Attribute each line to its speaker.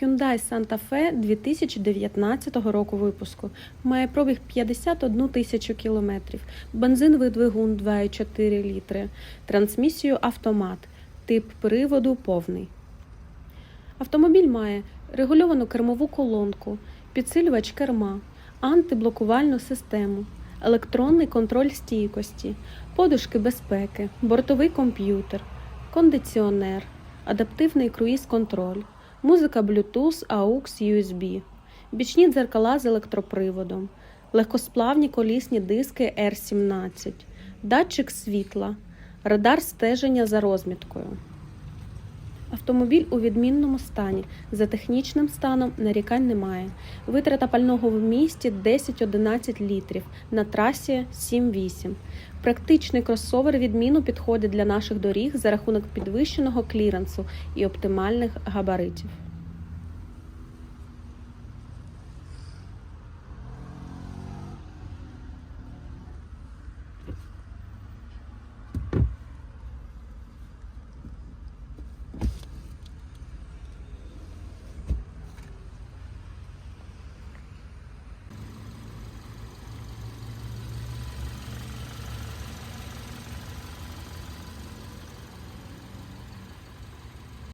Speaker 1: Hyundai Santa Fe 2019 року випуску. Має пробіг 51 тисячу кілометрів, бензиновий двигун 2,4 літри, трансмісію автомат, тип приводу повний. Автомобіль має регульовану кермову колонку, підсилювач керма, антиблокувальну систему, електронний контроль стійкості, подушки безпеки, бортовий комп'ютер, кондиціонер, адаптивний круїз-контроль, музика Bluetooth, AUX, USB, бічні дзеркала з електроприводом, легкосплавні колісні диски R17, датчик світла, радар стеження за розміткою. Автомобіль у відмінному стані. За технічним станом нарікань немає. Витрата пального в місті 10-11 літрів, на трасі 7-8. Практичний кросовер відміну підходить для наших доріг за рахунок підвищеного кліренсу і оптимальних габаритів.